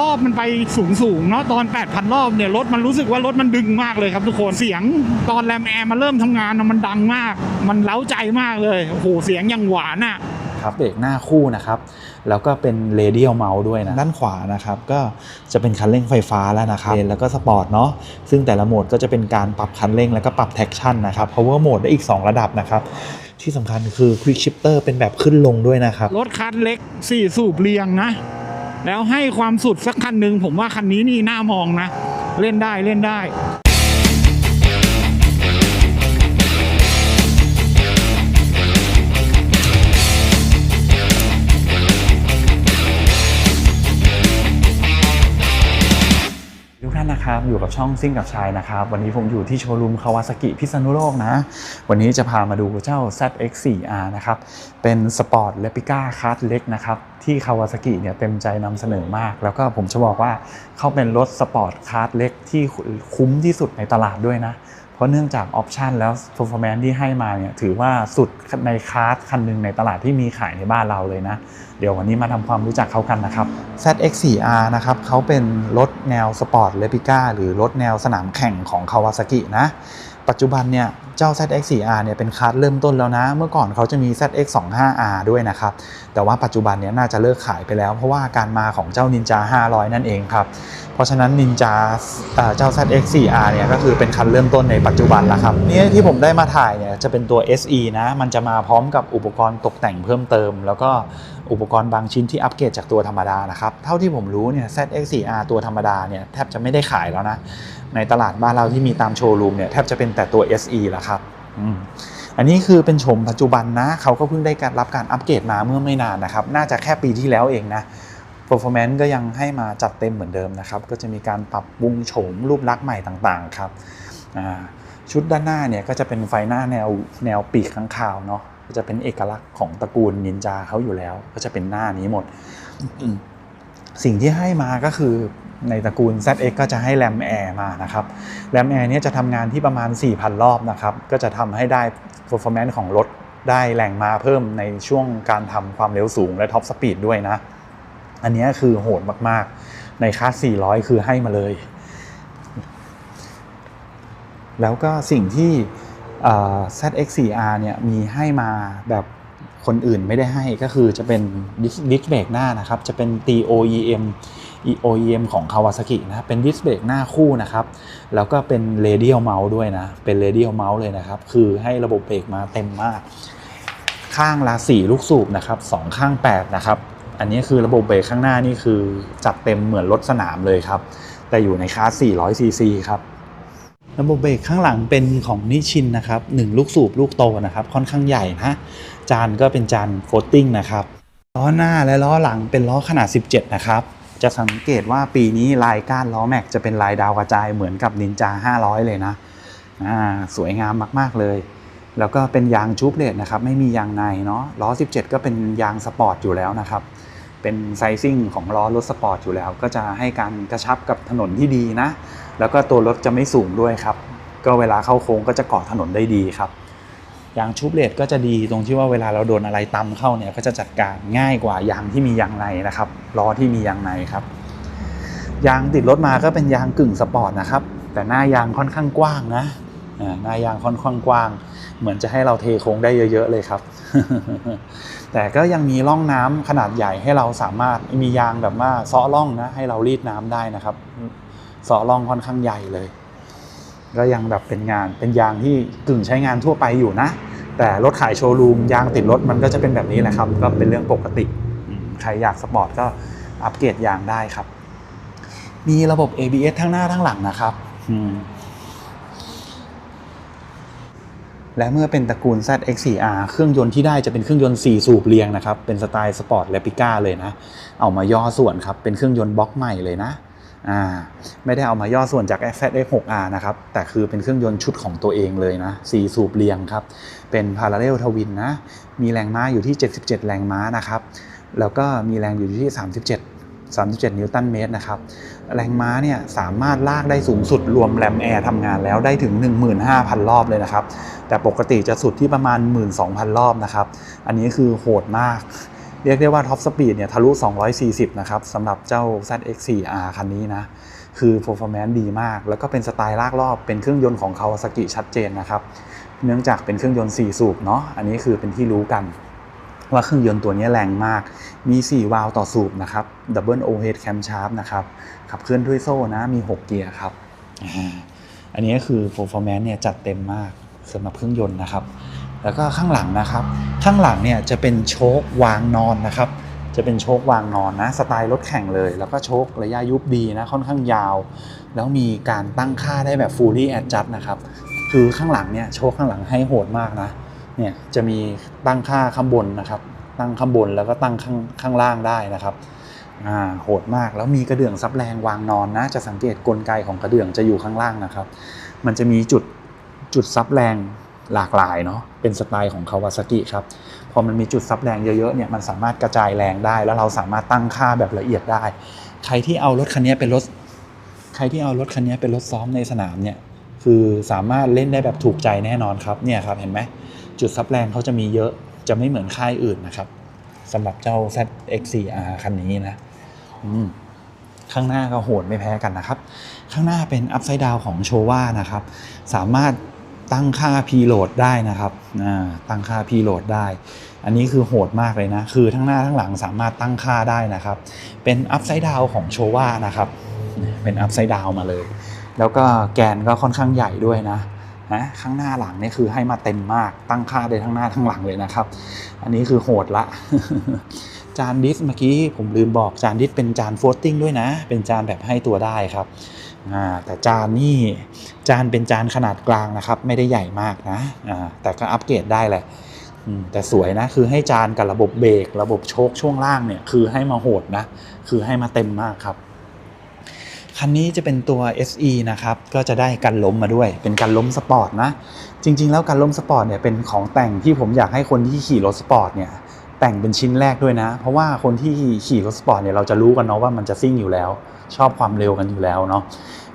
รอบมันไปสูงสูงๆเนาะตอน 8,000 รอบเนี่ยรถมันรู้สึกว่ารถมันดึงมากเลยครับทุกคนเสียงตอนแรมแอร์มาเริ่มทำงานนะมันดังมาก มันเล้าใจมากเลยโอ้โหเสียงยังหวานอะครับเบรกหน้าคู่นะครับแล้วก็เป็นเรเดียลเมาส์ด้วยนะด้านขวานะครับก็จะเป็นคันเร่งไฟฟ้าแล้วนะครับแล้วก็สปอร์ตเนาะซึ่งแต่ละโหมดก็จะเป็นการปรับคันเร่งแล้วก็ปรับแท็กชั่นนะครับ power mode ได้อีก 2 ระดับนะครับที่สำคัญคือ quick shifter เป็นแบบขึ้นลงด้วยนะครับรถคันเล็กสี่สูบเรียงนะ แล้วให้ความสุดสักคันหนึ่งผมว่าคันนี้นี่น่ามองนะ เล่นได้เล่นได้ ท่านนะครับ อยู่กับช่องซิ่งกับชายนะครับ วันนี้ผมอยู่ที่โชว์รูมคาวาซากิพิษณุโลกนะ วันนี้จะพามาดูเจ้า ZX4R นะครับ เป็นสปอร์ตเลปิก้าคาร์ดเล็กนะครับ ที่คาวาซากิเนี่ยเต็มใจนำเสนอมาก แล้วก็ผมจะบอกว่าเขาเป็นรถสปอร์ตคาร์ดเล็กที่คุ้มที่สุดในตลาดด้วยนะ เพราะเนื่องจากออปชันแล้ว performance ที่ให้มาเนี่ยถือว่าสุดในคาร์ดคันหนึ่งในตลาดที่มีขายในบ้านเราเลยนะ เดี๋ยววันนี้มาทำความรู้จักเขากันนะครับ ZX4R นะครับเขาเป็นรถแนวสปอร์ตเลปิก้าหรือรถแนวสนามแข่งของ Kawasaki นะ ปัจจุบันเนี่ย เจ้า ZX4R เนี่ยเป็นคาร์ดเริ่มต้นแล้วนะ เมื่อก่อนเขาจะมี ZX25R ด้วยนะครับ แต่ว่าปัจจุบันเนี่ยน่าจะเลิกขายไปแล้ว เพราะว่าการมาของเจ้า Ninja 500 นั่นเองครับ เพราะฉะนั้น Ninja เอ่อเจ้า ZX4R เนี่ยก็คือเป็นคันเริ่มต้นในปัจจุบันแล้วครับนี่ที่ผมได้มาถ่ายเนี่ยจะเป็นตัว SE นะ มันจะมาพร้อมกับอุปกรณ์ตกแต่งเพิ่มเติม แล้วก็อุปกรณ์บางชิ้นที่อัปเกรดจากตัวธรรมดานะครับ เท่าที่ผมรู้เนี่ย ZX4R ตัวธรรมดาเนี่ยแทบจะไม่ได้ขายแล้วนะ ในตลาดบ้านเราที่มีตามโชว์รูมเนี่ยแทบจะเป็นแต่ตัว SE ล้วครับอืมอันนี้คือเป็นโฉมปัจจุบันนะเขาก็เพิ่งได้การรับการอัปเกรดมาเมื่อไม่นานนะครับ น่าจะแค่ปีที่แล้วเองนะ performance ก็ยังให้มาจัดเต็มเหมือนเดิมนะครับ ก็จะมีการปรับปรุงโฉมรูปลักษณ์ใหม่ต่างๆครับชุดด้านหน้าเนี่ยก็จะเป็นไฟหน้าแนวแนวปีกข้างคาวเนาะก็จะเป็นเอกลักษณ์ของตระกูลนินจาเขาอยู่แล้ว ก็จะเป็นหน้านี้หมด สิ่งที่ให้มาก็คือ ในตระกูล ZX ก็จะให้แรมแอร์มานะครับแรมแอร์เนี่ยจะทำงานที่ประมาณ 4,000 รอบนะครับ ก็จะทำให้ได้ performance ของรถได้แรงมาเพิ่มในช่วงการทำความเร็วสูงและท็อปสปีดด้วยนะ อันนี้คือโหดมากๆ ในคลาส 400 คือให้มาเลย แล้วก็สิ่งที่เอ่อ ZX4R เนี่ยมีให้มาแบบคนอื่นไม่ได้ให้ก็คือจะเป็นดิสเบรกหน้านะครับ จะเป็น TOEM OEM ของ Kawasaki นะเป็นดิสเบรกหน้าคู่นะครับ แล้วก็เป็น radial mouse ด้วยนะ เป็น radial mouse เลยนะครับ คือให้ระบบเบรกมาเต็มมาก ข้างละ4ลูกสูบนะครับสองข้าง 8 นะครับ อันนี้คือระบบเบรกข้างหน้านี่คือจัดเต็มเหมือนรถสนามเลยครับ แต่อยู่ในคลาส400ซีซีครับระบบเบรกข้างหลังเป็นของนิชินนะครับ1ลูกสูบลูกโตนะครับ ค่อนข้างใหญ่นะจานก็เป็นจานโฟตติ้งนะครับล้อหน้าและล้อหลังเป็นล้อขนาด 17 นะครับ จะสังเกตว่าปีนี้ลายก้านล้อแม็กจะเป็นลายดาวกระจายเหมือนกับนินจา 500 เลยนะสวยงามมาก ๆ เลย แล้วก็เป็นยางชูบเลดนะครับ ไม่มียางในเนาะล้อ 17 ก็เป็นยางสปอร์ตอยู่แล้วนะครับ เป็นไซซิ่งของล้อรถสปอร์ตอยู่แล้ว ก็จะให้การกระชับกับถนนที่ดีนะ แล้วก็ตัวรถจะไม่สูงด้วยครับ ก็เวลาเข้าโค้งก็จะเกาะถนนได้ดีครับ ยางชูบเลดก็จะดีตรงที่ว่าเวลาเราโดนอะไรตำเข้าเนี่ยก็จะจัดการง่ายกว่ายางที่มียางในนะครับล้อที่มียางในครับ ยางติดรถมาก็เป็นยางกึ่งสปอร์ตนะครับ แต่หน้ายางค่อนข้างกว้างนะหน้ายางค่อนข้างกว้าง เหมือนจะให้เราเทโค้งได้เยอะ ๆ เลยครับ แต่ก็ยังมีร่องน้ำขนาดใหญ่ให้เราสามารถมียางแบบว่าเซาะร่องนะให้เรารีดน้ำได้นะครับเซาะร่องค่อนข้างใหญ่เลย ก็ยังแบบเป็นงานเป็นยางที่กึ่งใช้งานทั่วไปอยู่นะ แต่รถขายโชว์รูมยางติดรถมันก็จะเป็นแบบนี้แหละครับ ก็เป็นเรื่องปกติอืมใครอยากสปอร์ตก็อัปเกรดยางได้ครับ มีระบบ ABS ทั้งหน้าทั้งหลังนะครับอืมและเมื่อเป็นตระกูล ZX4R เครื่องยนต์ที่ได้จะเป็นเครื่องยนต์ 4 สูบเรียงนะครับ เป็นสไตล์สปอร์ตเลปิก้าเลยนะ เอามาย่อส่วนครับ เป็นเครื่องยนต์บล็อกใหม่เลยนะอ่า ไม่ได้เอามาย่อส่วนจาก ZX6R นะครับ แต่คือเป็นเครื่องยนต์ชุดของตัวเองเลยนะ4สูบเรียงครับ เป็น Parallel Twin นะ มีแรงม้าอยู่ที่ 77 แรงม้านะครับ แล้วก็มีแรงอยู่ที่ 37 37 นิวตันเมตรนะครับ แรงม้าเนี่ยสามารถลากได้สูงสุดรวมแรมแอร์ทำงานแล้วได้ถึง 15,000 รอบเลยนะครับ แต่ปกติจะสุดที่ประมาณ 12,000 รอบนะครับ อันนี้คือโหดมาก เรียกได้ว่าท็อปสปีดเนี่ยทะลุ 240 นะครับสำหรับเจ้า ZX4R คันนี้นะ คือ performance ดีมาก แล้วก็เป็นสไตล์ลากรอบ เป็นเครื่องยนต์ของ Kawasaki ชัดเจนนะครับ เนื่องจากเป็นเครื่องยนต์ 4 สูบเนาะ อันนี้คือเป็นที่รู้กัน ว่าเครื่องยนต์ตัวนี้แรงมาก มี 4 วาล์วต่อสูบนะครับ Double Overhead Camshaft นะครับ ขับเคลื่อนด้วยโซ่นะ มี 6 เกียร์ครับ อันนี้ก็คือ performance เนี่ยจัดเต็มมากสำหรับเครื่องยนต์นะครับ แล้วก็ข้างหลังนะครับ ข้างหลังเนี่ยจะเป็นโชค วางนอนนะครับ จะเป็นโชค วางนอนนะสไตล์รถแข่งเลย แล้วก็โชคระยะยุบดีนะค่อนข้างยาว แล้วมีการตั้งค่าได้แบบ fully adjust นะครับคือข้างหลังเนี่ยโชคข้างหลังให้โหดมากนะเนี่ยจะมีตั้งค่าข้างบนนะครับ ตั้งข้างบนแล้วก็ตั้งข้างข้างล่างได้นะครับอ่าโหดมากแล้วมีกระเดื่องซับแรงวางนอนนะ จะสังเกตกลไกของกระเดื่องจะอยู่ข้างล่างนะครับ มันจะมีจุดจุดซับแรง หลากหลายเนาะเป็นสไตล์ของคาวาซากิครับพอมันมีจุดซับแรงเยอะๆเนี่ยมันสามารถกระจายแรงได้ แล้วเราสามารถตั้งค่าแบบละเอียดได้ ใครที่เอารถคันนี้เป็นรถ ใครที่เอารถคันนี้เป็นรถซ้อมในสนามเนี่ยคือสามารถเล่นได้แบบถูกใจแน่นอนครับเนี่ยครับเห็นไหมจุดซับแรงเขาจะมีเยอะจะไม่เหมือนค่ายอื่นนะครับสำหรับเจ้า ZX4R คันนี้นะอืข้างหน้าก็โหดไม่แพ้กันนะครับ ข้างหน้าเป็นอัพไซด์ดาวของโชว่านะครับ สามารถ ตั้งค่า preload ได้นะครับตั้งค่า preload ได้ อันนี้คือโหดมากเลยนะ คือทั้งหน้าทั้งหลังสามารถตั้งค่าได้นะครับ เป็นอัพไซด์ดาวของโชว่านะครับ เป็นอัพไซด์ดาวมาเลย แล้วก็แกนก็ค่อนข้างใหญ่ด้วยนะนะข้างหน้าหลังนี่คือให้มาเต็มมาก ตั้งค่าได้ทั้งหน้าทั้งหลังเลยนะครับ อันนี้คือโหดละ จานดิสเมื่อกี้ผมลืมบอกจานดิสเป็นจานโฟลติ้งด้วยนะ เป็นจานแบบให้ตัวได้ครับ แต่จานนี่จานเป็นจานขนาดกลางนะครับ ไม่ได้ใหญ่มากนะแต่ก็อัปเกรดได้แหละแต่สวยนะคือให้จานกับระบบเบรกระบบโชคช่วงล่างเนี่ยคือให้มาโหดนะคือให้มาเต็มมากครับคันนี้จะเป็นตัว SE นะครับ ก็จะได้กันล้มมาด้วย เป็นกันล้มสปอร์ตนะ จริง ๆ แล้วกันล้มสปอร์ตเนี่ยเป็นของแต่งที่ผมอยากให้คนที่ขี่รถสปอร์ตเนี่ยแต่งเป็นชิ้นแรกด้วยนะ เพราะว่าคนที่ขี่รถสปอร์ตเนี่ยเราจะรู้กันเนาะว่ามันจะซิ่งอยู่แล้ว ชอบความเร็วกันอยู่แล้วเนาะ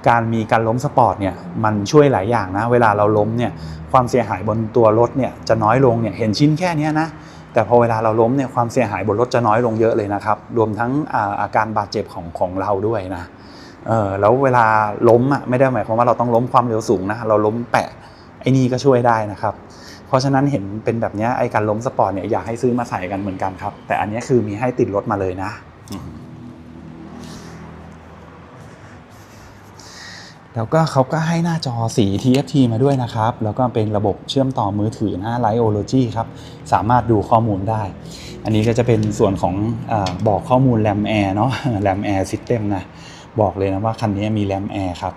การมีการล้มสปอร์ตเนี่ยมันช่วยหลายอย่างนะ เวลาเราล้มเนี่ยความเสียหายบนตัวรถเนี่ยจะน้อยลงเนี่ยเห็นชิ้นแค่นี้นะแต่พอเวลาเราล้มเนี่ยความเสียหายบนรถจะน้อยลงเยอะเลยนะครับ รวมทั้งอาอาการบาดเจ็บของของเราด้วยนะเออแล้วเวลาล้มอะไม่ได้หมายความว่าเราต้องล้มความเร็วสูงนะเราล้มแปะไอ้นี่ก็ช่วยได้นะครับ เพราะฉะนั้นเห็นเป็นแบบนี้ไอ้การล้มสปอร์ตเนี่ยอยากให้ซื้อมาใส่กันเหมือนกันครับ แต่อันนี้คือมีให้ติดรถมาเลยนะอืม แล้วก็เขาก็ให้หน้าจอสี TFT มาด้วยนะครับ แล้วก็เป็นระบบเชื่อมต่อมือถือนะ Liology ครับ สามารถดูข้อมูลได้ อันนี้ก็จะเป็นส่วนของอบอกข้อมูล RAM Air เนาะ RAM Air System นะบอกเลยนะว่าคันนี้มีแรมแอร์ครับ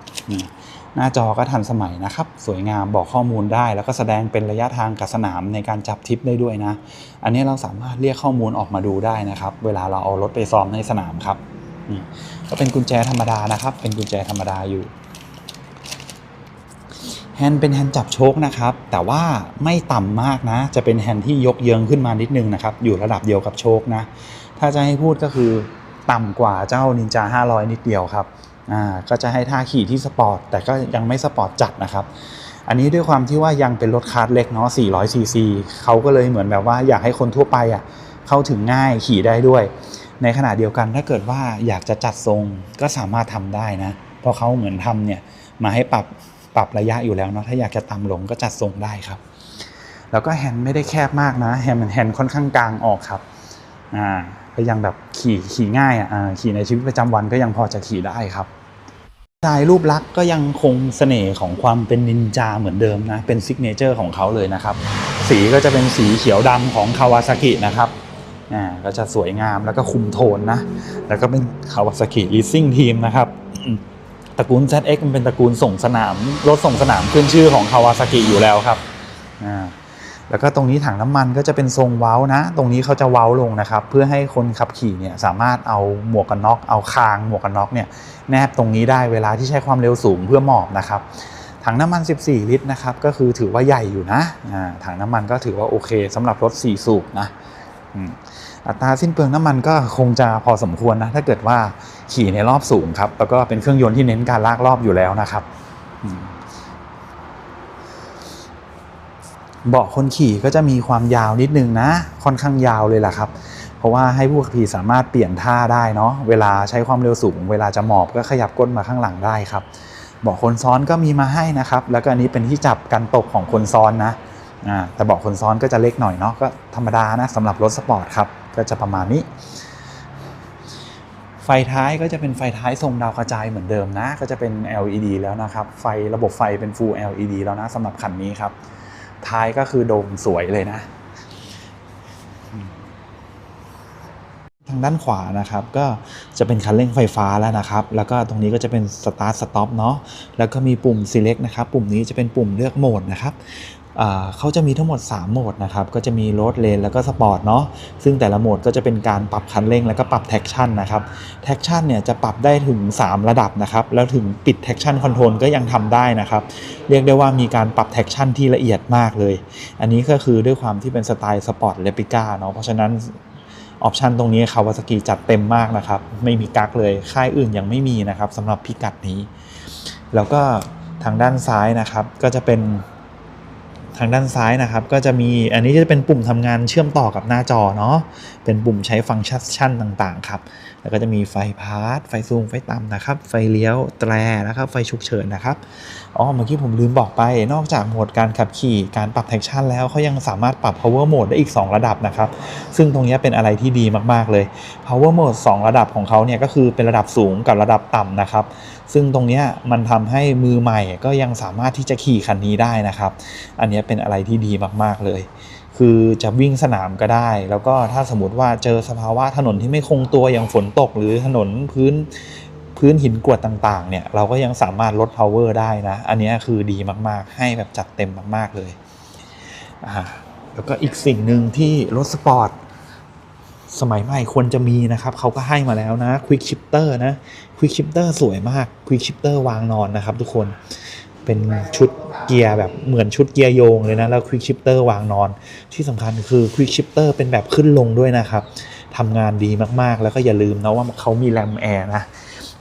หน้าจอก็ทันสมัยนะครับ สวยงามบอกข้อมูลได้ แล้วก็แสดงเป็นระยะทางกับสนามในการจับทิปได้ด้วยนะ อันนี้เราสามารถเรียกข้อมูลออกมาดูได้นะครับ เวลาเราเอารถไปซ้อมในสนามครับก็เป็นกุญแจธรรมดานะครับ เป็นกุญแจธรรมดาอยู่ แฮนด์เป็นแฮนด์จับโชคนะครับ แต่ว่าไม่ต่ำมากนะ จะเป็นแฮนด์ที่ยกเยิงขึ้นมานิดนึงนะครับ อยู่ระดับเดียวกับโชคนะ ถ้าจะให้พูดก็คือต่ำกว่าเจ้านินจา500 นิดเดียวครับ อ่า ก็จะให้ท่าขี่ที่สปอร์ต แต่ก็ยังไม่สปอร์ตจัดนะครับ อันนี้ด้วยความที่ว่ายังเป็นรถคาร์ดเล็กเนาะ400ซีซีเขาก็เลยเหมือนแบบว่าอยากให้คนทั่วไปอะเข้าถึงง่ายขี่ได้ด้วย ในขณะเดียวกันถ้าเกิดว่าอยากจะจัดทรงก็สามารถทำได้นะ เพราะเขาเหมือนทำเนี่ยมาให้ปรับ ปรับระยะอยู่แล้วเนาะถ้าอยากจะต่ำลงก็จัดทรงได้ครับ แล้วก็แฮนด์ไม่ได้แคบมากนะแฮนด์มันแฮนด์ค่อนข้างกลางออกครับอ่าก็ยังแบบขี่ขี่ง่ายอะขี่ในชีวิตประจำวันก็ยังพอจะขี่ได้ครับสไตล์รูปลักษณ์ก็ยังคงเสน่ห์ของความเป็นนินจาเหมือนเดิมนะ เป็นซิกเนเจอร์ของเขาเลยนะครับ สีก็จะเป็นสีเขียวดำของคาวาซากินะครับอ่าก็จะสวยงามแล้วก็คุมโทนนะ แล้วก็เป็นคาวาซากิลีสซิ่งทีมนะครับ ตระกูล ZX มันเป็นตระกูลส่งสนาม รถส่งสนามขึ้นชื่อของคาวาซากิอยู่แล้วครับอ่าแล้วก็ตรงนี้ถังน้ำมันก็จะเป็นทรงเว้านะ ตรงนี้เขาจะเว้าลงนะครับ เพื่อให้คนขับขี่เนี่ยสามารถเอาหมวกกันน็อก เอาคางหมวกกันน็อกเนี่ยแนบตรงนี้ได้เวลาที่ใช้ความเร็วสูงเพื่อหมอบนะครับ ถังน้ำมัน 14 ลิตรนะครับ ก็คือถือว่าใหญ่อยู่นะ ถังน้ำมันก็ถือว่าโอเคสำหรับรถ 4 สูบนะ อัตราสิ้นเปลืองน้ำมันก็คงจะพอสมควรนะถ้าเกิดว่าขี่ในรอบสูงครับ แล้วก็เป็นเครื่องยนต์ที่เน้นการลากรอบอยู่แล้วนะครับเบาะคนขี่ก็จะมีความยาวนิดนึงนะ ค่อนข้างยาวเลยล่ะครับ เพราะว่าให้ผู้ขับขี่สามารถเปลี่ยนท่าได้เนาะเวลาใช้ความเร็วสูง เวลาจะหมอบก็ขยับก้นมาข้างหลังได้ครับเบาะคนซ้อนก็มีมาให้นะครับ แล้วก็อันนี้เป็นที่จับกันตกของคนซ้อนนะแต่เบาะคนซ้อนก็จะเล็กหน่อยเนาะก็ธรรมดานะสำหรับรถสปอร์ตครับ ก็จะประมาณนี้ ไฟท้ายก็จะเป็นไฟท้ายทรงดาวกระจายเหมือนเดิมนะ ก็จะเป็น LED แล้วนะครับ ไฟระบบไฟเป็น Full LED แล้วนะสำหรับคันนี้ครับ ท้ายก็คือโดมสวยเลยนะ ทางด้านขวานะครับ ก็จะเป็นคันเร่งไฟฟ้าแล้วนะครับ แล้วก็ตรงนี้ก็จะเป็น Start Stop เนาะแล้วก็มีปุ่ม Select นะครับ ปุ่มนี้จะเป็นปุ่มเลือกโหมดนะครับ เขาจะมีทั้งหมด 3 โหมดนะครับ ก็จะมี Road Lane แล้วก็ Sport เนาะ ซึ่งแต่ละโหมดก็จะเป็นการปรับคันเร่งแล้วก็ปรับ Traction นะครับ Traction เนี่ยจะปรับได้ถึง 3 ระดับนะครับ แล้วถึงปิด Traction Control ก็ยังทำได้นะครับ เรียกได้ว่ามีการปรับ Traction ที่ละเอียดมากเลย อันนี้ก็คือด้วยความที่เป็นสไตล์สปอร์ตเลปิก้าเนาะ เพราะฉะนั้นออปชันตรงนี้คาวาซากิจัดเต็มมากนะครับ ไม่มีกักเลย ค่ายอื่นยังไม่มีนะครับสำหรับพิกัดนี้ แล้วก็ทางด้านซ้ายนะครับก็จะเป็น ทางด้านซ้ายนะครับ ก็จะมีอันนี้จะเป็นปุ่มทำงานเชื่อมต่อกับหน้าจอเนาะเป็นปุ่มใช้ฟังก์ชันต่างๆครับแล้วก็จะมีไฟพาร์ทไฟซูมไฟต่ำนะครับ ไฟเลี้ยวแตรนะครับไฟฉุกเฉินนะครับอ๋อเมื่อกี้ผมลืมบอกไป นอกจากโหมดการขับขี่การปรับแท็กชั่นแล้วเขายังสามารถปรับ power mode ได้อีก 2 ระดับนะครับ ซึ่งตรงนี้เป็นอะไรที่ดีมากๆเลย power mode 2 ระดับของเขาเนี่ยก็คือเป็นระดับสูงกับระดับต่ำนะครับ ซึ่งตรงนี้มันทำให้มือใหม่ก็ยังสามารถที่จะขี่คันนี้ได้นะครับ อันนี้เป็นอะไรที่ดีมาก ๆ เลย คือจะวิ่งสนามก็ได้ แล้วก็ถ้าสมมติว่าเจอสภาวะถนนที่ไม่คงตัวอย่างฝนตก หรือถนนพื้นพื้นหินกรวดต่าง ๆ เนี่ย เราก็ยังสามารถลด power ได้นะ อันนี้คือดีมากๆ ให้แบบจัดเต็มมาก ๆ เลยอ่าแล้วก็อีกสิ่งหนึ่งที่รถสปอร์ต สมัยใหม่ควรจะมีนะครับเขาก็ให้มาแล้วนะ Quick Shifter นะ Quick Shifter สวยมาก Quick Shifter วางนอนนะครับ ทุกคนเป็นชุดเกียร์แบบเหมือนชุดเกียร์โยงเลยนะ แล้ว Quick Shifter วางนอน ที่สำคัญคือ Quick Shifter เป็นแบบขึ้นลงด้วยนะครับทำงานดีมากๆ แล้วก็อย่าลืมนะว่าเขามีแรมแอร์นะ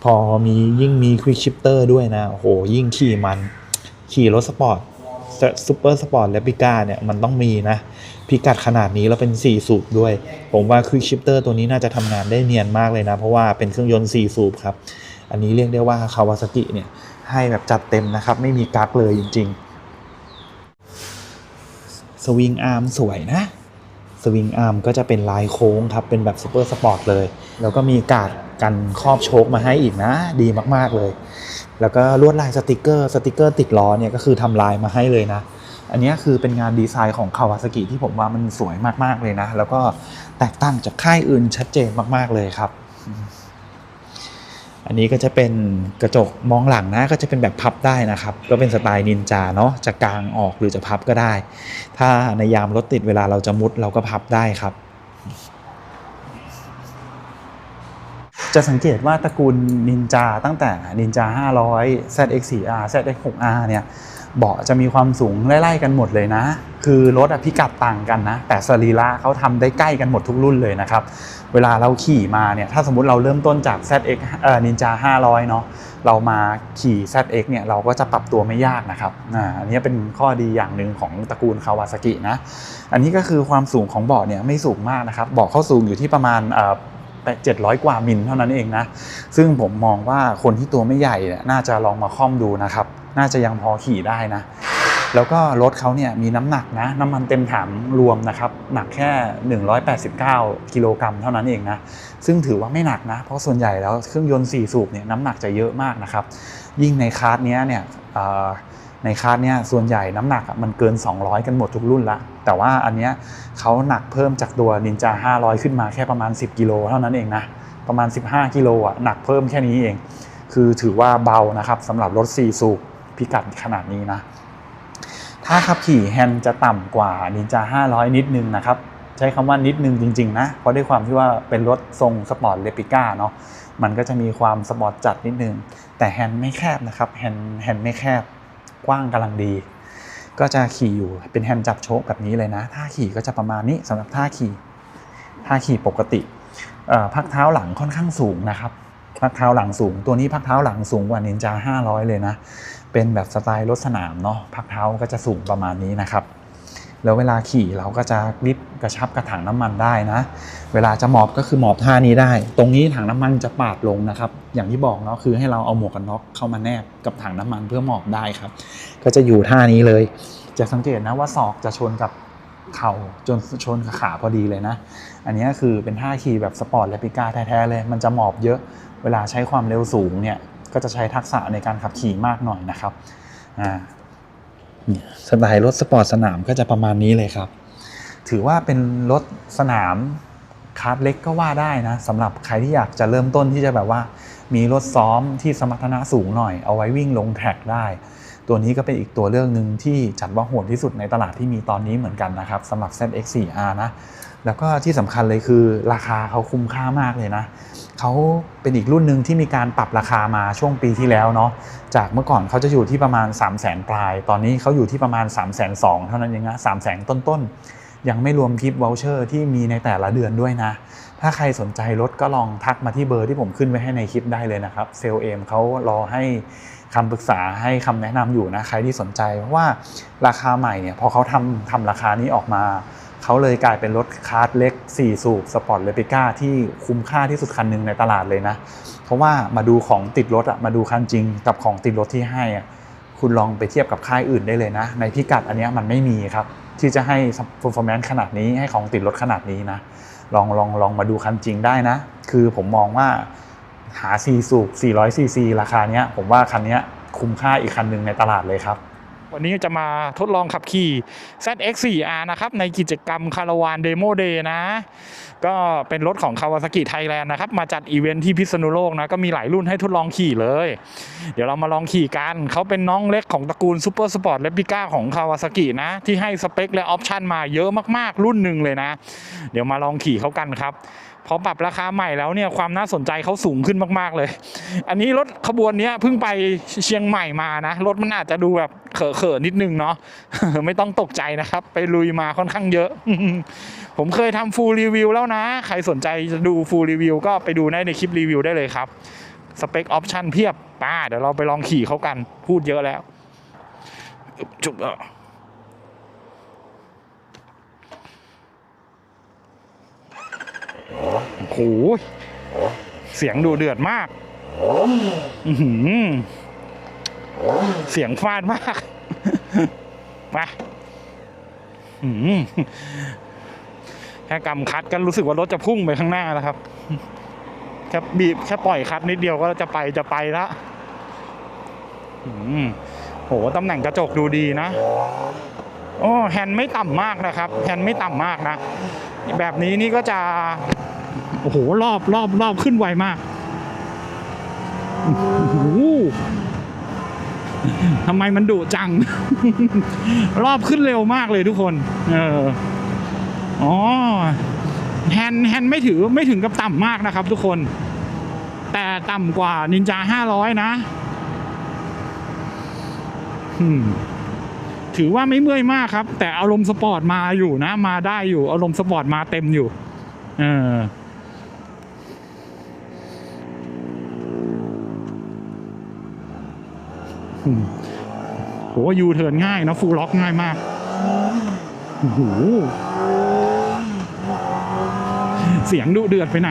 พอมียิ่งมี Quick Shifter ด้วยนะโอ้โหยิ่งขี่มันขี่รถสปอร์ต ซูเปอร์สปอร์ตและปิก้าเนี่ยมันต้องมีนะ พิกัดขนาดนี้แล้วเป็น 4 สูบด้วย ผมว่า Quick Shifter ตัวนี้น่าจะทำงานได้เนียนมากเลยนะ เพราะว่าเป็นเครื่องยนต์ 4 สูบครับ อันนี้เรียกได้ว่าคาวาซากิเนี่ยให้แบบจัดเต็มนะครับ ไม่มีกักเลยจริง ๆ สวิงอาร์มสวยนะ สวิงอาร์มก็จะเป็นลายโค้งครับ เป็นแบบซูเปอร์สปอร์ตเลย แล้วก็มีการดกันครอบโชคมาให้อีกนะ ดีมากๆเลย แล้วก็ลวดลายสติกเกอร์สติกเกอร์ติดล้อเนี่ยก็คือทำลายมาให้เลยนะ อันนี้คือเป็นงานดีไซน์ของคาวาซากิที่ผมว่ามันสวยมากๆเลยนะ แล้วก็แตกต่างจากค่ายอื่นชัดเจนมากๆเลยครับ อันนี้ก็จะเป็นกระจกมองหลังนะ ก็จะเป็นแบบพับได้นะครับ ก็เป็นสไตล์นินจาเนาะจะกางออกหรือจะพับก็ได้ ถ้าในยามรถติดเวลาเราจะมุดเราก็พับได้ครับ จะสังเกตว่าตระกูลนินจาตั้งแต่นินจา500 ZX4R ZX6R เนี่ยเบาะจะมีความสูงไล่ๆกันหมดเลยนะ คือรถอะพิกัดต่างกันนะ แต่สรีระเขาทำได้ใกล้กันหมดทุกรุ่นเลยนะครับ เวลาเราขี่มาเนี่ย ถ้าสมมติเราเริ่มต้นจาก ZX เอ่อ Ninja 500 เนาะ เรามาขี่ ZX เนี่ย เราก็จะปรับตัวไม่ยากนะครับ อ่า อันนี้เป็นข้อดีอย่างหนึ่งของตระกูลคาวาซากินะ อันนี้ก็คือความสูงของเบาะเนี่ยไม่สูงมากนะครับ เบาะเขาสูงอยู่ที่ประมาณเอ่อ เจ็ดร้อยกว่ามิลเท่านั้นเองนะ ซึ่งผมมองว่าคนที่ตัวไม่ใหญ่เนี่ยน่าจะลองมาค่อมดูนะครับ น่าจะยังพอขี่ได้นะ แล้วก็รถเขาเนี่ยมีน้ำหนักนะ น้ำมันเต็มถังรวมนะครับ หนักแค่ 189 กิโลกรัมเท่านั้นเองนะ ซึ่งถือว่าไม่หนักนะ เพราะส่วนใหญ่แล้วเครื่องยนต์4สูบเนี่ยน้ำหนักจะเยอะมากนะครับ ยิ่งในคาร์ดเนี้ยเนี่ย ในคาดเนี้ยส่วนใหญ่น้ำหนักมันเกิน 200 กันหมดทุกรุ่นละ แต่ว่าอันเนี้ยเขาหนักเพิ่มจากตัว Ninja 500 ขึ้นมาแค่ประมาณ 10 กิโลเท่านั้นเองนะ ประมาณ 15 กิโลอะหนักเพิ่มแค่นี้เอง คือถือว่าเบานะครับสำหรับรถ4สูบพิกัดขนาดนี้นะ ถ้าขับขี่แฮนด์จะต่ำกว่า Ninja 500 นิดนึงนะครับใช้คำว่านิดนึงจริงๆนะเพราะด้วยความที่ว่าเป็นรถทรงสปอร์ตเลปิก้าเนาะมันก็จะมีความสปอร์ตจัดนิดนึงแต่แฮนด์ไม่แคบนะครับแฮนด์แฮนด์ไม่แคบ กว้างกำลังดี ก็จะขี่อยู่เป็นแฮนด์จับโชคแบบนี้เลยนะท่าขี่ก็จะประมาณนี้สำหรับท่าขี่ท่าขี่ปกติพักเท้าหลังค่อนข้างสูงนะครับพักเท้าหลังสูง ตัวนี้พักเท้าหลังสูงกว่านินจา500 เลยนะ เป็นแบบสไตล์รถสนามเนาะพักเท้าก็จะสูงประมาณนี้นะครับ แล้วเวลาขี่เราก็จะริบกระชับกระถังน้ำมันได้นะ เวลาจะหมอบก็คือหมอบท่านี้ได้ ตรงนี้ถังน้ำมันจะปาดลงนะครับ อย่างที่บอกเนาะคือให้เราเอาหมวกกันน็อกเข้ามาแนบกับถังน้ำมันเพื่อหมอบได้ครับ ก็จะอยู่ท่านี้เลย จะสังเกตนะว่าศอกจะชนกับเข่าจนชนขาพอดีเลยนะ อันนี้คือเป็นท่าขี่แบบสปอร์ตและปิก้าแท้ๆเลย มันจะหมอบเยอะ เวลาใช้ความเร็วสูงเนี่ยก็จะใช้ทักษะในการขับขี่มากหน่อยนะครับอ่าเนี่ย สไตล์รถสปอร์ตสนามก็จะประมาณนี้เลยครับ ถือว่าเป็นรถสนามคาร์ดเล็กก็ว่าได้นะสำหรับใครที่อยากจะเริ่มต้นที่จะแบบว่า มีรถซ้อมที่สมรรถนะสูงหน่อย เอาไว้วิ่งลงแทร็กได้ ตัวนี้ก็เป็นอีกตัวเลือกหนึ่งที่จัดว่าโหดที่สุดในตลาดที่มีตอนนี้เหมือนกันนะครับสำหรับ ZX4R นะแล้วก็ที่สำคัญเลยคือราคาเขาคุ้มค่ามากเลยนะ เขาเป็นอีกรุ่นหนึ่งที่มีการปรับราคามาช่วงปีที่แล้วเนาะจากเมื่อก่อนเขาจะอยู่ที่ประมาณ 3 0 0แสนปลาย ตอนนี้เขาอยู่ที่ประมาณ 3 2 0 0 0เท่านั้นเองนะ3 0 0แสนต้นๆ ยังไม่รวมทิปวอลเชอร์ที่มีในแต่ละเดือนด้วยนะ ถ้าใครสนใจรถก็ลองทักมาที่เบอร์ที่ผมขึ้นไว้ให้ในคลิปได้เลยนะครับเซลเอมเขารอให้คำปรึกษาให้คำแนะนำอยู่นะใครที่สนใจเพราะว่าราคาใหม่เนี่ยพอเขาทำทำราคานี้ออกมา เขาเลยกลายเป็นรถคาร์ดเล็ก 4 สูบสปอร์ตเลปิก้าที่คุ้มค่าที่สุดคันหนึ่งในตลาดเลยนะ เพราะว่ามาดูของติดรถอะมาดูคันจริงกับของติดรถที่ให้อะคุณลองไปเทียบกับค่ายอื่นได้เลยนะ ในพิกัดอันนี้มันไม่มีครับ ที่จะให้ performance ขนาดนี้ให้ของติดรถขนาดนี้นะลองลองลองมาดูคันจริงได้นะ คือผมมองว่าหา4สูบ400 cc ราคาเนี้ยผมว่าคันเนี้ยคุ้มค่าอีกคันหนึ่งในตลาดเลยครับ วันนี้จะมาทดลองขับขี่ ZX4R นะครับ ในกิจกรรมคาราวานเดโมเดย์นะ ก็เป็นรถของ Kawasaki Thailand นะครับ มาจัดอีเวนท์ที่พิษณุโลกนะ ก็มีหลายรุ่นให้ทดลองขี่เลย เดี๋ยวเรามาลองขี่กัน เขาเป็นน้องเล็กของตระกูล Super Sport Replica ของ Kawasaki นะ ที่ให้สเปคและออปชันมาเยอะมากๆ รุ่นหนึ่งเลยนะ เดี๋ยวมาลองขี่เขากันครับ พอปรับราคาใหม่แล้วเนี่ยความน่าสนใจเขาสูงขึ้นมากๆเลย อันนี้รถขบวนนี้เพิ่งไปเชียงใหม่มานะ รถมันอาจจะดูแบบเขอะๆนิดนึงเนาะไม่ต้องตกใจนะครับ ไปลุยมาค่อนข้างเยอะ ผมเคยทำฟูลรีวิวแล้วนะ ใครสนใจจะดูฟูลรีวิวก็ไปดูได้ในคลิปรีวิวได้เลยครับสเปคออปชันเพียบป้าเดี๋ยวเราไปลองขี่เขากันพูดเยอะแล้วอึ๊บจุบอะ โอ้โหเสียงดูเดือดมากอื้อหือเสียงฟาดมากมาแค่กำคัดก็รู้สึกว่ารถจะพุ่งไปข้างหน้าแล้วครับแค่บีบแค่ปล่อยคัดนิดเดียวก็จะไปจะไปละอื้อหือโหตำแหน่งกระจกดูดีนะ โอ้แฮนด์ไม่ต่ำมากนะครับ แฮนด์ไม่ต่ำมากนะ แบบนี้นี่ก็จะโอ้โหรอบรอบรอบขึ้นไวมากโอ้โหทำไมมันดุจัง รอบขึ้นเร็วมากเลยทุกคน เอออ๋อแฮนแฮนไม่ถือไม่ถึงกับต่ำมากนะครับทุกคน แต่ต่ำกว่านินจาห้าร้อยนะ อืม ถือว่าไม่เมื่อยมากครับ แต่อารมณ์สปอร์ตมาอยู่นะ มาได้อยู่ อารมณ์สปอร์ตมาเต็มอยู่เออโหยูเทิร์นง่ายนะฟูลล็อกง่ายมากโอ้โหเสียงดุเดือดไปไหน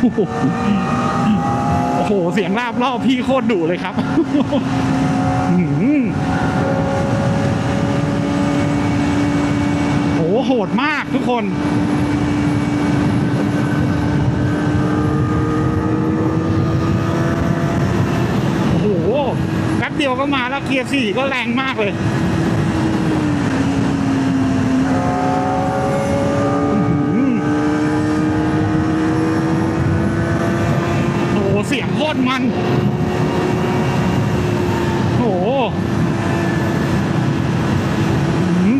โอ้โห โอ้โหเสียงลาบรอบพี่โคตรดุเลยครับอื้อหือโหโหดมากทุกคนโอ้โหแป๊บเดียวก็มาแล้วเกียร์สี่ก็แรงมากเลยอื้อหือโอ้ โคตรมันโอ้โห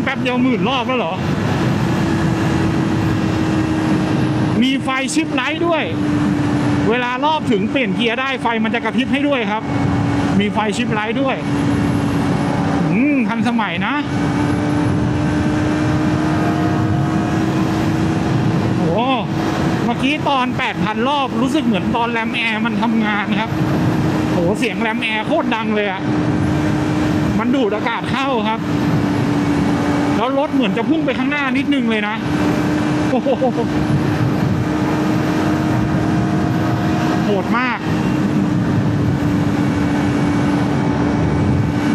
แป๊บเดียวหมื่นรอบแล้วเหรอ มีไฟชิปไลท์ด้วย เวลารอบถึงเปลี่ยนเกียร์ได้ไฟมันจะกระพริบให้ด้วยครับ มีไฟชิปไลท์ด้วยอืมทันสมัยนะโอ้ มื่อกี้ตอน 8,000 รอบรู้สึกเหมือนตอนแรมแอร์มันทำงานครับโหเสียงแรมแอร์โคตรดังเลยอะมันดูดอากาศเข้าครับ แล้วรถเหมือนจะพุ่งไปข้างหน้านิดนึงเลยนะโอ้โหโหดมาก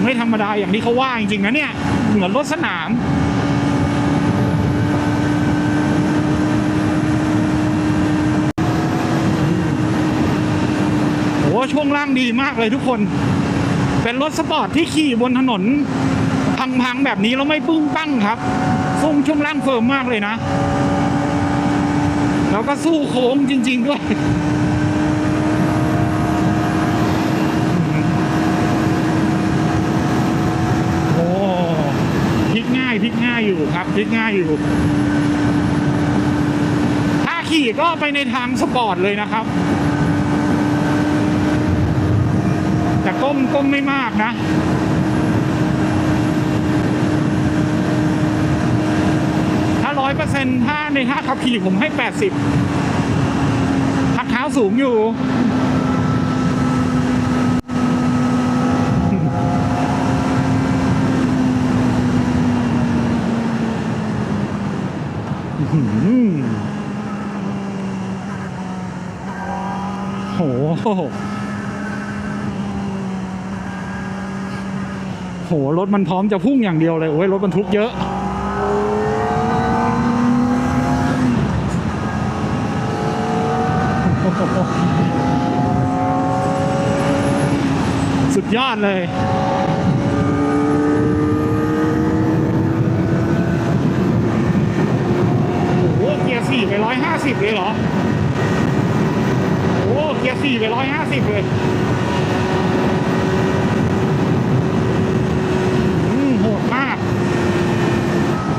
ไม่ธรรมดาอย่างที่เขาว่าจริงๆนะเนี่ย เหมือนรถสนาม ช่วงล่างดีมากเลยทุกคน เป็นรถสปอร์ตที่ขี่บนถนน พังๆแบบนี้แล้วไม่ปึ้งปั้งครับซุ้มช่วงล่างเฟิร์มมากเลยนะ แล้วก็สู้โค้งจริง ๆด้วยโอ้พลิกง่ายพลิกง่ายอยู่ครับพลิกง่ายอยู่ถ้าขี่ก็ไปในทางสปอร์ตเลยนะครับ แต่ ก้มก้มไม่มากนะถ้าร้อยเปอร์เซ็นต์ถ้าในท่าขับขี่ผมให้แปดสิบพักเท้าสูงอยู่อื้อหือโห โหรถมันพร้อมจะพุ่งอย่างเดียวเลยโอ้ยรถบรรทุกเยอะสุดยอดเลย โอ้โหเกียร์สี่ไปร้อยห้าสิบเลยเหรอ โอ้โหเกียร์สี่ไปร้อยห้าสิบเลย อืมโหดมาก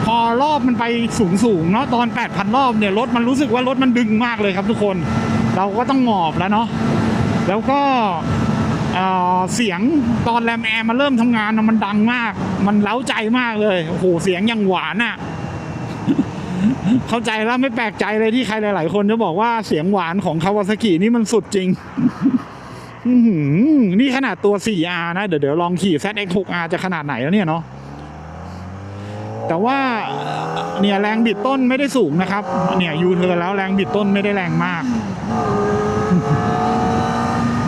พอรอบมันไป สูงสูงๆเนาะตอน 8,000 รอบเนี่ยรถมันรู้สึกว่ารถมันดึงมากเลยครับทุกคน เราก็ต้องหงอบแล้วเนาะแล้วก็เสียงตอนแรมแอร์มันเริ่มทำงานมันดังมาก มันเล้าใจมากเลยโอ้โหเสียงย่างหวานอะ่ะเข้าใจแล้วไม่แปลกใจเลยที่ใครหลาย ๆ คนจะบอกว่าเสียงหวานของคาวาซากินี่มันสุดจริงนี่ขนาดตัว 4R นะ เดี๋ยวเดี๋ยวลองขี่ ZX6R จะขนาดไหนแล้วเนี่ยเนาะ แต่ว่าเนี่ยแรงบิดต้นไม่ได้สูงนะครับ เนี่ยยูเทิร์นแล้วแรงบิดต้นไม่ได้แรงมาก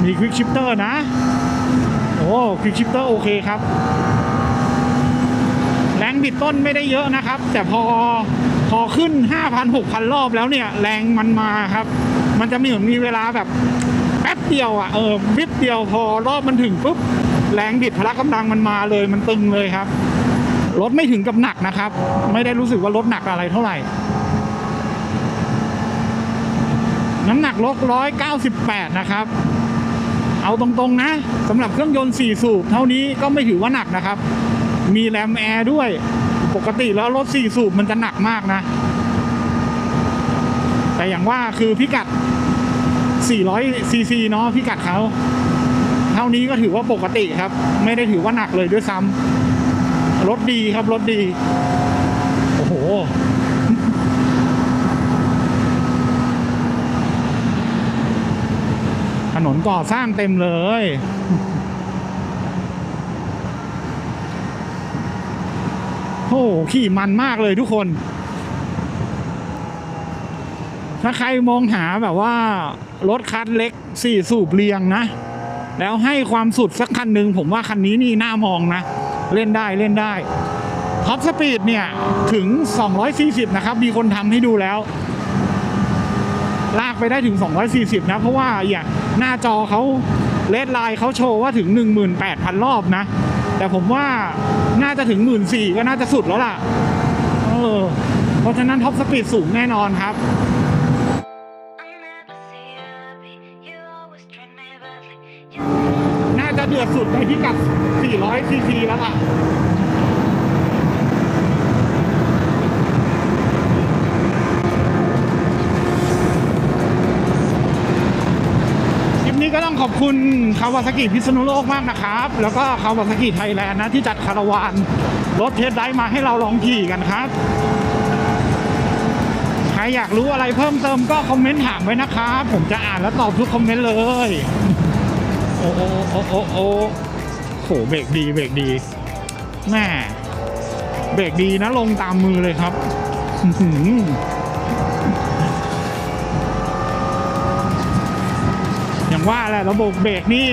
มีควิกชิปเตอร์นะ โอ้ควิกชิปเตอร์โอเคครับ แรงบิดต้นไม่ได้เยอะนะครับ แต่พอพอขึ้น 5,000 6,000 รอบแล้วเนี่ย แรงมันมาครับ มันจะมีเหมือนมีเวลาแบบแป๊บเดียวอะเออวิบเดียวพอรอบมันถึงปุ๊บแรงบิดพละกำลังมันมาเลยมันตึงเลยครับ รถไม่ถึงกับหนักนะครับ ไม่ได้รู้สึกว่ารถหนักอะไรเท่าไหร่ น้ำหนักรถร้อยเก้าสิบแปดนะครับ เอาตรงๆนะสำหรับเครื่องยนต์สี่สูบ เท่านี้ก็ไม่ถือว่าหนักนะครับ มีแรมแอร์ด้วย ปกติแล้วรถสี่สูบมันจะหนักมากนะ แต่อย่างว่าคือพิกัด 400 ซีซีเนาะพิกัดเขา เท่านี้ก็ถือว่าปกติครับ ไม่ได้ถือว่าหนักเลยด้วยซ้ำ รถดีครับรถดี โอ้โห ถนนก่อสร้างเต็มเลย โอ้โหขี่มันมากเลยทุกคน ถ้าใครมองหาแบบว่า รถคันเล็กสี่สูบเรียงนะ แล้วให้ความสุดสักคันหนึ่งผมว่าคันนี้นี่น่ามองนะ เล่นได้เล่นได้ท็อปสปีดเนี่ย ถึง 240 นะครับ มีคนทำให้ดูแล้ว ลากไปได้ถึง 240 นะ เพราะว่าอย่างหน้าจอเขาเลดไลน์เขาโชว์ว่าถึง 18,000 รอบนะ แต่ผมว่าน่าจะถึง 14,000 ก็น่าจะสุดแล้วล่ะ เออ เพราะฉะนั้นท็อปสปีดสูงแน่นอนครับ ดือดสุดในพิกัด 400 ซีซีแล้วล่ะคลิปนี้ก็ต้องขอบคุณคาวาซากิพิษณุโลกมากนะครับ แล้วก็คาวาซากิไทยแลนด์นะที่จัดคาราวานรถเทสไดมาให้เราลองขี่กันครับ ใครอยากรู้อะไรเพิ่มเติมก็คอมเมนต์ถามไว้นะครับ ผมจะอ่านและตอบทุกคอมเมนต์เลย โอ้โอ้โอ้โอ้โหเบรกดีเบรกดีแม่เบรกดีนะลงตามมือเลยครับอื้อหืออย่างว่าแหละระบบเบรกนี่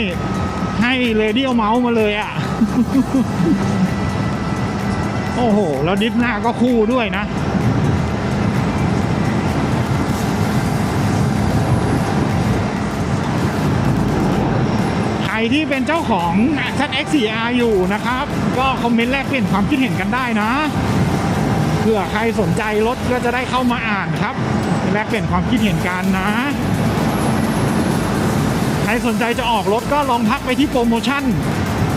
ให้เรเดียลเมาส์มาเลยอะ่ะ โอ้โห แล้วดิสหน้าก็คู่ด้วยนะ ที่เป็นเจ้าของ ZX4R อยู่นะครับ ก็คอมเมนต์แลกเปลี่ยนความคิดเห็นกันได้นะเผื่อใครสนใจรถก็จะได้เข้ามาอ่านครับแลกเปลี่ยนความคิดเห็นกันนะ ใครสนใจจะออกรถก็ลองทักไปที่โปรโมชั่น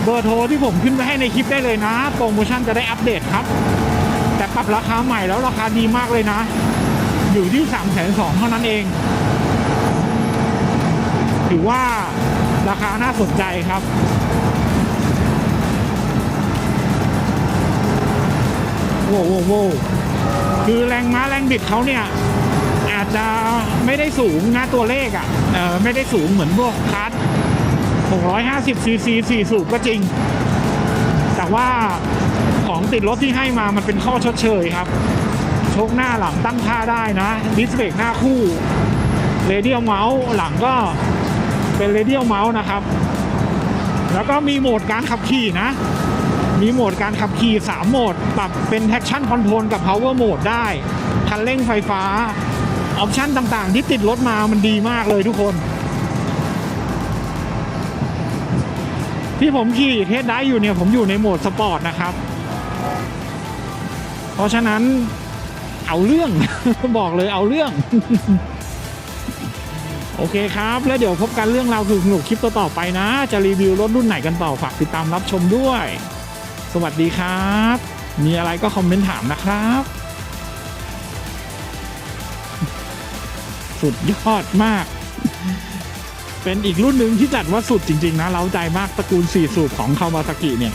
เบอร์โทรที่ผมขึ้นไว้ให้ในคลิปได้เลยนะ โปรโมชั่นจะได้อัปเดตครับ แต่ปรับราคาใหม่แล้วราคาดีมากเลยนะ อยู่ที่3ามแสนสองเท่านั้นเอง ถือว่า ราคาน่าสนใจครับโว้วโว้วโว้วคือแรงม้าแรงบิดเขาเนี่ย อาจจะไม่ได้สูงนะตัวเลขอะ่ะเออไม่ได้สูงเหมือนพวกคัส650ซีซีสี่สูบก็จริง แต่ว่าของติดรถที่ให้มามันเป็นข้อชดเชยครับ โชคหน้าหลังตั้งค่าได้นะ ดิสเบรกหน้าคู่เรเดียลเมาส์หลังก็ เป็นเรเดียลเมาส์นะครับ แล้วก็มีโหมดการขับขี่นะ มีโหมดการขับขี่ 3 โหมด ปรับเป็น traction control กับ power mode ได้ คันเร่งไฟฟ้า ออปชั่นต่างๆ ที่ติดรถมามันดีมากเลยทุกคน ที่ผมขี่เทสได้อยู่เนี่ย ผมอยู่ในโหมดสปอร์ตนะครับ เพราะฉะนั้นเอาเรื่องบอกเลยเอาเรื่อง โอเคครับ แล้วเดี๋ยวพบกันเรื่องราวสนุกคลิปต่อๆไปนะ จะรีวิวรถรุ่นไหนกันต่อฝากติดตามรับชมด้วย สวัสดีครับ มีอะไรก็คอมเมนต์ถามนะครับ สุดยอดมาก เป็นอีกรุ่นหนึ่งที่จัดว่าสุดจริง ๆ นะ เล้าใจมากตระกูลสี่สูบของคาวาซากิเนี่ย